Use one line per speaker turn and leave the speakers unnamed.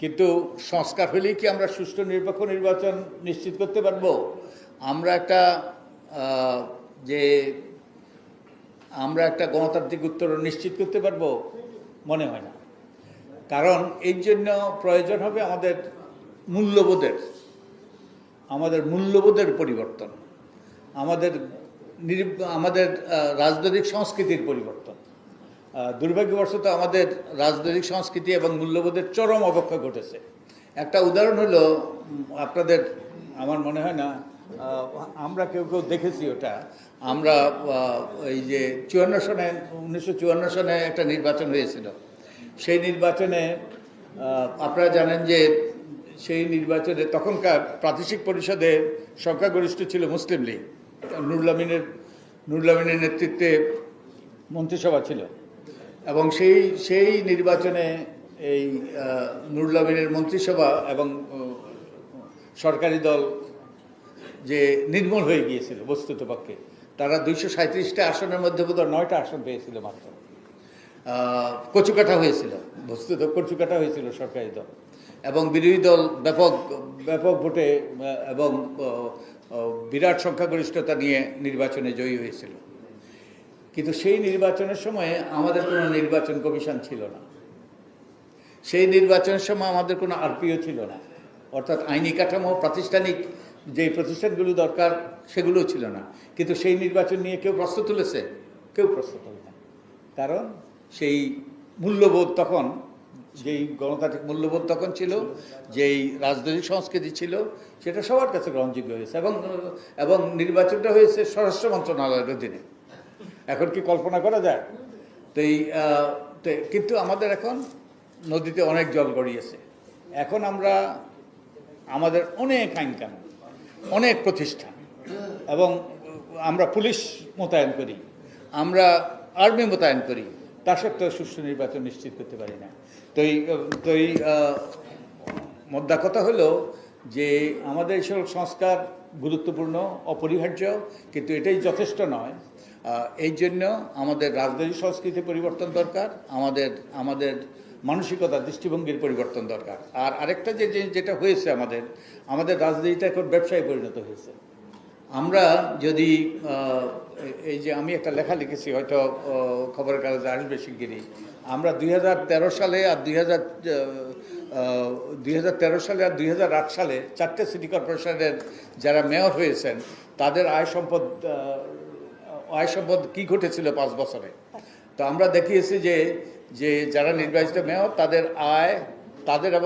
কিন্তু সংস্কার হলেই কি আমরা সুষ্ঠু নিরপেক্ষ নির্বাচন নিশ্চিত করতে পারব? আমরা একটা যে আমরা একটা গণতান্ত্রিক উত্তর নিশ্চিত করতে পারব মনে হয় না। কারণ এই জন্য প্রয়োজন হবে আমাদের মূল্যবোধের আমাদের মূল্যবোধের পরিবর্তন, আমাদের আমাদের রাজনৈতিক সংস্কৃতির পরিবর্তন। দুর্ভাগ্যবশত আমাদের রাজনৈতিক সংস্কৃতি এবং মূল্যবোধের চরম অবক্ষয় ঘটেছে। একটা উদাহরণ হলো আপনাদের, আমার মনে হয় না আমরা কেউ কেউ দেখেছি ওটা। আমরা এই যে চুয়ান্ন সনে, উনিশশো চুয়ান্ন সনে একটা নির্বাচন হয়েছিল। সেই নির্বাচনে আপনারা জানেন যে সেই নির্বাচনে তখনকার প্রাদেশিক পরিষদের সংখ্যাগরিষ্ঠ ছিল মুসলিম লীগ। নুরুল নুরুলামিনের নেতৃত্বে মন্ত্রিসভা ছিল। এবং সেই সেই নির্বাচনে এই আহ, নুরুল আমিনের মন্ত্রিসভা এবং সরকারি দল যে নির্মূল হয়ে গিয়েছিল বস্তুত পক্ষে তারা দুইশো সাঁত্রিশটা আসনের মধ্যে বোধহয় নয়টা আসন পেয়েছিল মাত্র। কচুকাটা হয়েছিল বস্তুত কচুকাটা হয়েছিল সরকারি দল। এবং বিরোধী দল ব্যাপক ব্যাপক ভোটে এবং বিরাট সংখ্যাগরিষ্ঠতা নিয়ে নির্বাচনে জয়ী হয়েছিল। কিন্তু সেই নির্বাচনের সময়ে আমাদের কোনো নির্বাচন কমিশন ছিল না। সেই নির্বাচনের সময় আমাদের কোনো আরপিও ছিল না। অর্থাৎ আইনি কাঠামো, প্রাতিষ্ঠানিক যে প্রতিষ্ঠানগুলো দরকার সেগুলোও ছিল না। কিন্তু সেই নির্বাচন নিয়ে কেউ প্রশ্ন তুলেছে? কেউ প্রশ্ন তোলে না। কারণ সেই মূল্যবোধ তখন, যেই গণতান্ত্রিক মূল্যবোধ তখন ছিল, যেই রাজনৈতিক সংস্কৃতি ছিল, সেটা সবার কাছে গ্রহণযোগ্য হয়েছে। এবং এবং নির্বাচনটা হয়েছে স্বরাষ্ট্র মন্ত্রণালয়ের অধীনে। এখন কি কল্পনা করা যায়? তো এই কিন্তু আমাদের এখন নদীতে অনেক জল গড়িয়েছে। এখন আমরা আমাদের অনেক আইন কানুন অনেক প্রতিষ্ঠান এবং আমরা পুলিশ মোতায়েন করি, আমরা আর্মি মোতায়েন করি, তা সত্ত্বেও সুষ্ঠু নির্বাচন নিশ্চিত করতে পারি না। তো এই তো এই মোদ্দা কথা হলো যে আমাদের এইসব সংস্কার গুরুত্বপূর্ণ, অপরিহার্য, কিন্তু এটাই যথেষ্ট নয়। এই জন্য আমাদের রাজনৈতিক সংস্কৃতি পরিবর্তন দরকার, আমাদের আমাদের মানসিকতা দৃষ্টিভঙ্গির পরিবর্তন দরকার। আর আরেকটা যে যেটা হয়েছে আমাদের আমাদের রাজনীতিটা এখন ব্যবসায় পরিণত হয়েছে। আমরা যদি এই যে আমি একটা লেখা লিখেছি, হয়তো খবরের কাগজে আসবে শিগগিরই। আমরা দুই হাজার তেরো সালে আর দুই হাজার দুই হাজার তেরো সালে আর দুই হাজার আট সালে চারটে সিটি কর্পোরেশনের যারা মেয়র হয়েছেন, তাদের আয় সম্পদ আয় সম্পদ কী ঘটেছিল পাঁচ বছরে? তো আমরা দেখিয়েছি যে যে যারা নির্বাচিত মেয়র, তাদের আয়, তাদের